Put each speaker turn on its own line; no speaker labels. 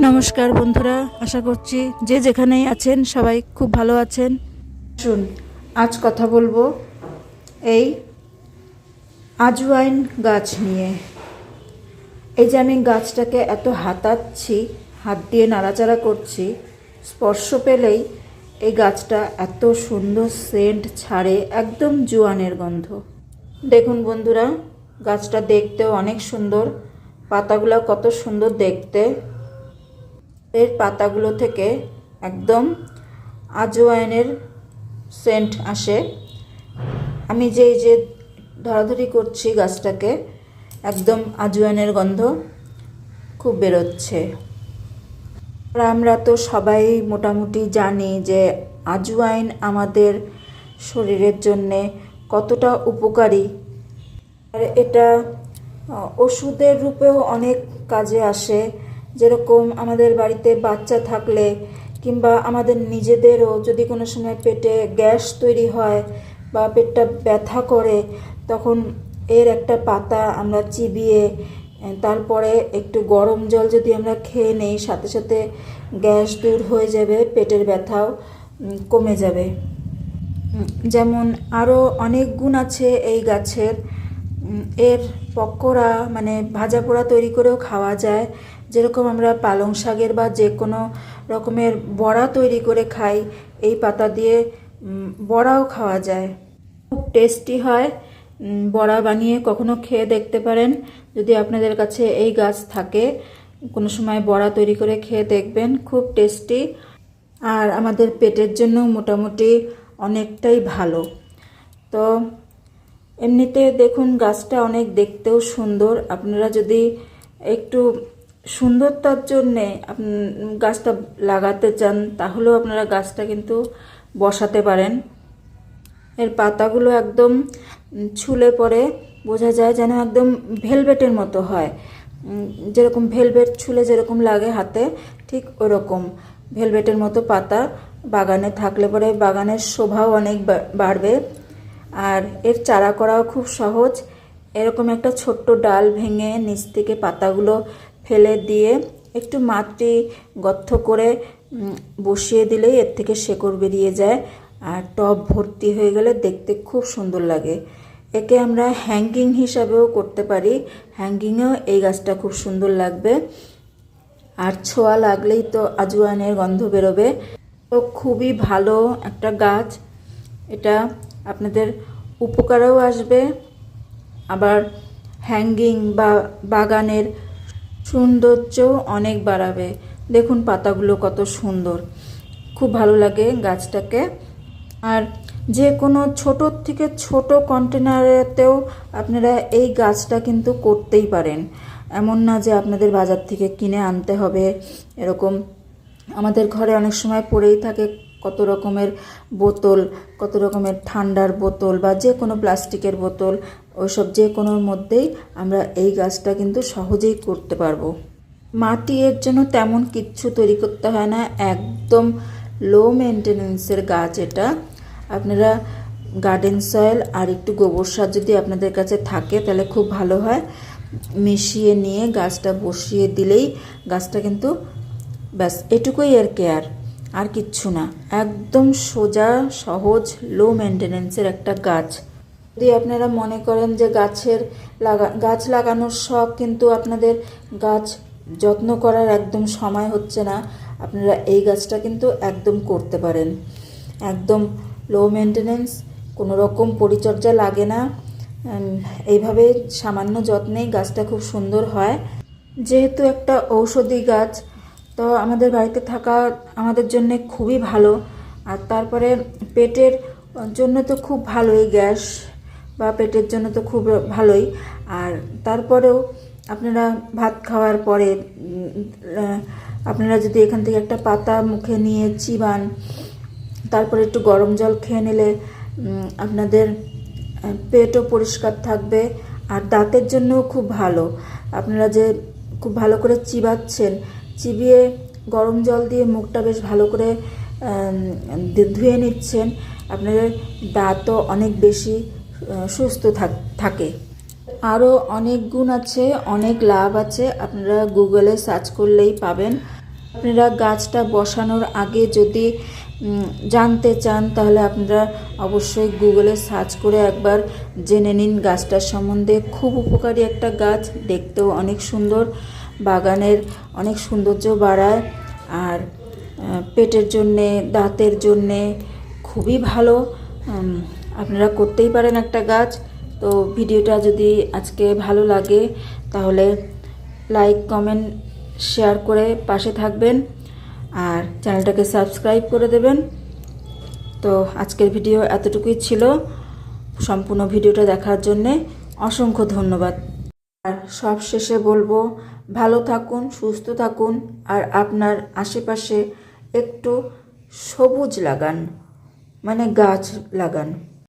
নমস্কার বন্ধুরা, আশা করছি যে যেখানেই আছেন সবাই খুব ভালো আছেন। শুন আজ কথা বলব এই আজওয়াইন গাছ নিয়ে। এই যে আমি গাছটাকে এত হাতাচ্ছি, হাত দিয়ে নাড়াচাড়া করছি, স্পর্শ পেলেই এই গাছটা এত সুন্দর সেন্ট ছাড়ে, একদম জোয়ানের গন্ধ। দেখুন বন্ধুরা, গাছটা দেখতেও অনেক সুন্দর, পাতাগুলো কত সুন্দর দেখতে। এর পাতাগুলো থেকে একদম আজওয়াইনের সেন্ট আসে। আমি যে যে ধরাধরি করছি গাছটাকে, একদম আজওয়াইনের গন্ধ খুব বেরোচ্ছে। আর আমরা তো সবাই মোটামুটি জানি যে আজওয়াইন আমাদের শরীরের জন্যে কতটা উপকারী। আর এটা ওষুধের রূপেও অনেক কাজে আসে। যেরকম আমাদের বাড়িতে বাচ্চা থাকলে কিংবা আমাদের নিজেদেরও যদি কোনো সময় পেটে গ্যাস তৈরি হয় বা পেটটা ব্যথা করে, তখন এর একটা পাতা আমরা চিবিয়ে তারপরে একটু গরম জল যদি আমরা খেয়ে নেই, সাথে সাথে গ্যাস দূর হয়ে যাবে, পেটের ব্যথাও কমে যাবে। যেমন আরও অনেক গুণ আছে এই গাছের। এর পকোড়া মানে ভাজা পোড়া তৈরি করেও খাওয়া যায়। যেরকম আমরা পালং শাকের বা যে কোনো রকমের বড়া তৈরি করে খাই, এই পাতা দিয়ে বড়াও খাওয়া যায়। খুব টেস্টি হয়। বড়া বানিয়ে কখনো খেয়ে দেখতে পারেন। যদি আপনাদের কাছে এই গাছ থাকে, কোনো সময় বড়া তৈরি করে খেয়ে দেখবেন, খুব টেস্টি। আর আমাদের পেটের জন্য মোটামুটি অনেকটাই ভালো। তো এমনিতে দেখুন, গাছটা অনেক দেখতেও সুন্দর। আপনারা যদি একটু সুন্দরতার জন্যে গাছটা লাগাতে চান, তাহলেও আপনারা গাছটা কিন্তু বসাতে পারেন। এর পাতাগুলো একদম ছুলে পরে বোঝা যায় যেন একদম ভেলভেটের মতো হয়। যেরকম ভেলভেট ছুলে যেরকম লাগে হাতে, ঠিক ওরকম। ভেলভেটের মতো পাতা বাগানে থাকলে পরে বাগানের শোভাও অনেক বাড়বে। আর এর চারা করাও খুব সহজ। এরকম একটা ছোট্ট ডাল ভেঙে নিচ থেকে পাতাগুলো ফেলে দিয়ে একটু মাটি গর্ত করে বসিয়ে দিলেই এর থেকে শেকড় বেরিয়ে যায়। আর টব ভর্তি হয়ে গেলে দেখতে খুব সুন্দর লাগে। একে আমরা হ্যাঙ্গিং হিসাবেও করতে পারি। হ্যাঙ্গিংয়েও এই গাছটা খুব সুন্দর লাগবে। আর ছোঁয়া লাগলেই তো আজওয়ানের গন্ধ বেরোবে। তো খুবই ভালো একটা গাছ। এটা আপনাদের উপকারেও আসবে। আবার হ্যাঙ্গিং বা বাগানের সৌন্দর্যও অনেক বাড়াবে। দেখুন পাতাগুলো কত সুন্দর। খুব ভালো লাগে গাছটাকে। আর যে কোনো ছোটোর থেকে ছোট কন্টেনারেতেও আপনারা এই গাছটা কিন্তু করতেই পারেন। এমন না যে আপনাদের বাজার থেকে কিনে আনতে হবে। এরকম আমাদের ঘরে অনেক সময় পড়েই থাকে কত রকমের বোতল, কত রকমের ঠান্ডার বোতল বা যে কোনো প্লাস্টিকের বোতল, ওইসব যে কোনোর মধ্যেই আমরা এই গাছটা কিন্তু সহজেই করতে পারব। মাটি এর জন্য তেমন কিচ্ছু তৈরি করতে হয় না, একদম লো মেনটেনেন্সের গাছ এটা। আপনারা গার্ডেন সয়েল আর একটু গোবর সার যদি আপনাদের কাছে থাকে তাহলে খুব ভালো হয়। মিশিয়ে নিয়ে গাছটা বসিয়ে দিলেই গাছটা কিন্তু ব্যাস, এটুকুই এর কেয়ার আর কিচ্ছু না। একদম সোজা, সহজ লো মেনটেনেন্সের একটা গাছ। যদি আপনারা মনে করেন যে গাছের লাগা, গাছ লাগানোর শখ কিন্তু আপনাদের গাছ যত্ন করার একদম সময় হচ্ছে না, আপনারা এই গাছটা কিন্তু একদম করতে পারেন। একদম লো মেনটেনেন্স কোনো রকম পরিচর্যা লাগে না। এইভাবে সামান্য যত্নেই গাছটা খুব সুন্দর হয়। যেহেতু একটা ঔষধি গাছ তো আমাদের বাড়িতে থাকা আমাদের জন্য খুবই ভালো। আর তারপরে পেটের জন্য তো খুব ভালোই গ্যাস, বা পেটের জন্য তো খুব ভালোই। আর তারপরেও আপনারা ভাত খাওয়ার পরে আপনারা যদি এখান থেকে একটা পাতা মুখে নিয়ে চিবান, তারপরে একটু গরম জল খেয়ে নিলে আপনাদের পেটও পরিষ্কার থাকবে আর দাঁতের জন্যও খুব ভালো। আপনারা যে খুব ভালো করে চিবাচ্ছেন চিবিয়ে গরম জল দিয়ে মুখটা বেশ ভালো করে ধুয়ে নিচ্ছেন। আপনাদের দাঁতও অনেক বেশি সুস্থ থাক- আরও অনেক গুণ আছে, অনেক লাভ আছে, আপনারা গুগলে সার্চ করলেই পাবেন। আপনারা গাছটা বসানোর আগে যদি জানতে চান, তাহলে আপনারা অবশ্যই গুগলে সার্চ করে একবার জেনে নিন গাছটার সম্বন্ধে। খুব উপকারী একটা গাছ, দেখতেও অনেক সুন্দর। বাগানের অনেক সৌন্দর্য বাড়ায় আর পেটের জন্যে, দাঁতের জন্যে খুবই ভালো। আপনারা করতেই পারেন একটা গাছ। তো ভিডিওটা যদি আজকে ভালো লাগে, তাহলে লাইক, কমেন্ট, শেয়ার করে পাশে থাকবেন। আর চ্যানেলটাকে সাবস্ক্রাইব করে দেবেন। তো আজকের ভিডিও এতটুকুই ছিল। সম্পূর্ণ ভিডিওটা দেখার জন্যে অসংখ্য ধন্যবাদ। আর সব শেষে বলব, ভালো থাকুন, সুস্থ থাকুন, আর আপনার আশেপাশে একটু সবুজ লাগান মানে গাছ লাগান।